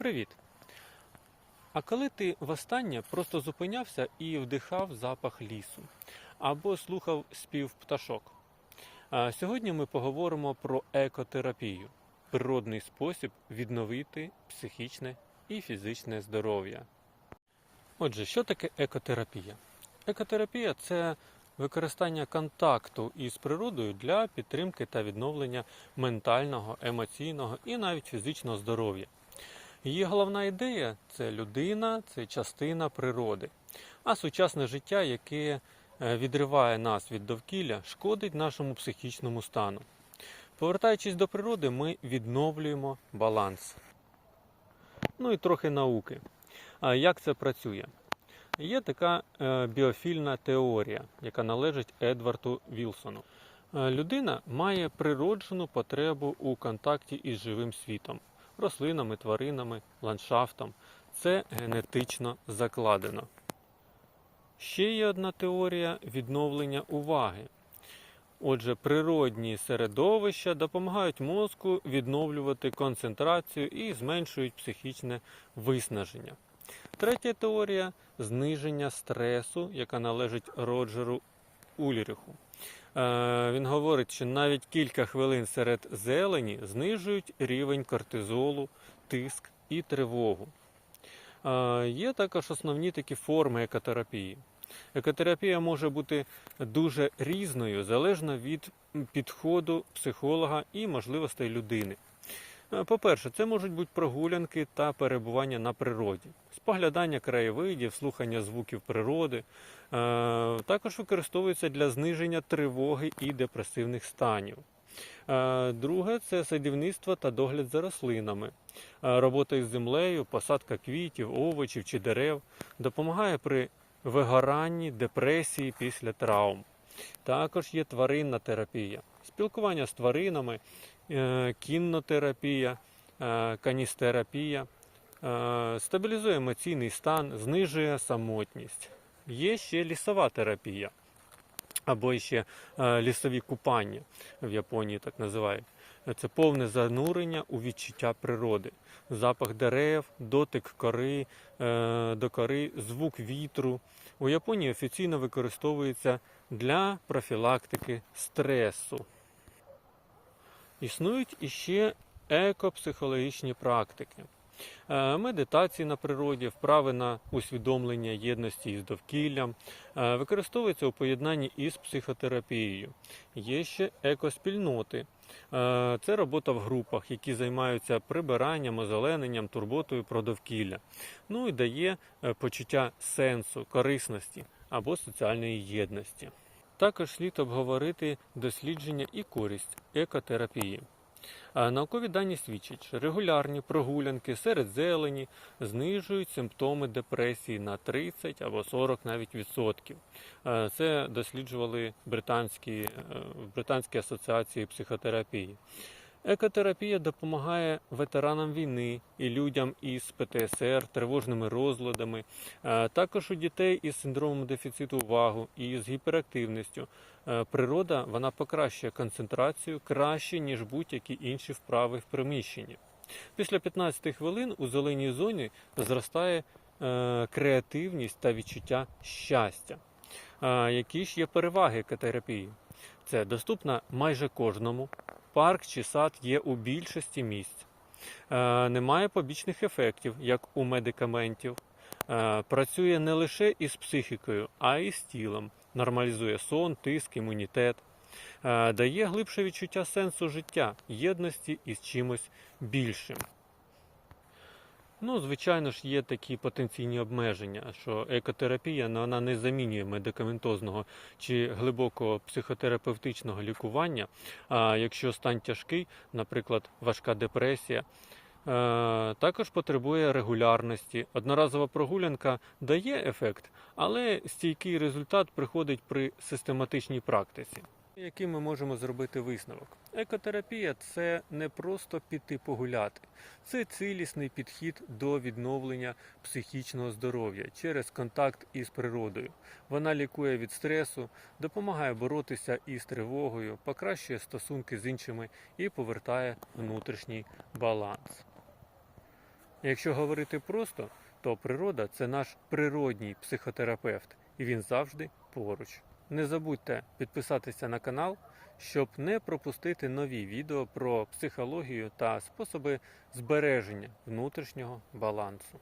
Привіт! А коли ти востаннє просто зупинявся і вдихав запах лісу або слухав спів пташок? Сьогодні ми поговоримо про екотерапію природний спосіб відновити психічне і фізичне здоров'я. Отже, що таке екотерапія? Екотерапія це використання контакту із природою для підтримки та відновлення ментального, емоційного і навіть фізичного здоров'я. Її головна ідея це людина, це частина природи. А сучасне життя, яке е, відриває нас від довкілля, шкодить нашому психічному стану. Повертаючись до природи, ми відновлюємо баланс. Ну і трохи науки. А як це працює? Є така е, біофільна теорія, яка належить Едварду Вілсону. Е, Людина має природжену потребу у контакті із живим світом, рослинами, тваринами, ландшафтом. Це генетично закладено. Ще є одна теорія відновлення уваги. Отже, природні середовища допомагають мозку відновлювати концентрацію і зменшують психічне виснаження. Третя теорія зниження стресу, яка належить Роджеру Ульриху. Е, Він говорить, що навіть кілька хвилин серед зелені знижують рівень кортизолу, тиск і тривогу. Е, Є також основні такі форми екотерапії. Екотерапія може бути дуже різною залежно від підходу психолога і можливостей людини. Е, По-перше, це можуть бути прогулянки та перебування на природі, споглядання краєвидів, слухання звуків природи. Е, Також використовується для зниження тривоги і депресивних станів. Е, Друге це садівництво та догляд за рослинами. Робота із землею, посадка квітів, овочів чи дерев допомагає при вигоранні, депресії після травм. Також є тваринна терапія, спілкування з тваринами, кіннотерапія, е, каністерапія, е, стабілізує емоційний стан, знижує самотність. Є ще лісова терапія, або ще е, лісові купання в Японії так називають. Це повне занурення у відчуття природи, запах дерев, дотик кори е, до кори, звук вітру. У Японії офіційно використовується для профілактики стресу. Існують іще екопсихологічні практики. Е, Медитації на природі, вправи на усвідомлення єдності із довкіллям, е, використовуються у поєднанні із психотерапією. Є ще екоспільноти. Е, Це робота в групах, які займаються прибиранням, озелененням, турботою про довкілля. Ну і дає почуття сенсу, корисності або соціальної єдності. Також слід обговорити дослідження і користь екотерапії. А Наукові дані свідчать, що регулярні прогулянки серед зелені знижують симптоми депресії на 30 або 40 навіть відсотків. Е, Це досліджували британські, британські в Британській асоціації психотерапії. Екотерапія допомагає ветеранам війни і людям із ПТСР, тривожними розладами, також у дітей із синдромом дефіциту уваги і з гіперактивністю. Е, Природа вона покращує концентрацію краще, ніж будь-які інші вправи в приміщенні. Після 15 хвилин у зеленій зоні зростає е, креативність та відчуття щастя. Які ж є переваги екотерапії? Це доступна майже кожному. Парк чи сад є у більшості місць. Е, Немає побічних ефектів, як у медикаментів. Е, Працює не лише із психікою, а й з тілом. Нормалізує сон, тиск, імунітет. Е, Дає глибше відчуття сенсу життя, єдності із чимось більшим. Ну, звичайно ж, є такі потенційні обмеження, що екотерапія ну, вона не замінює медикаментозного чи глибокого психотерапевтичного лікування. А якщо стан тяжкий, наприклад, важка депресія, е, також потребує регулярності. Одноразова прогулянка дає ефект, але стійкий результат приходить при систематичній практиці. Який ми можемо зробити висновок? Екотерапія це не просто піти погуляти, це цілісний підхід до відновлення психічного здоров'я через контакт із природою. Вона лікує від стресу, допомагає боротися із тривогою, покращує стосунки з іншими і повертає внутрішній баланс. Якщо говорити просто, то природа це наш природній психотерапевт, і він завжди поруч. Не забудьте підписатися на канал, щоб не пропустити нові відео про психологію та способи збереження внутрішнього балансу.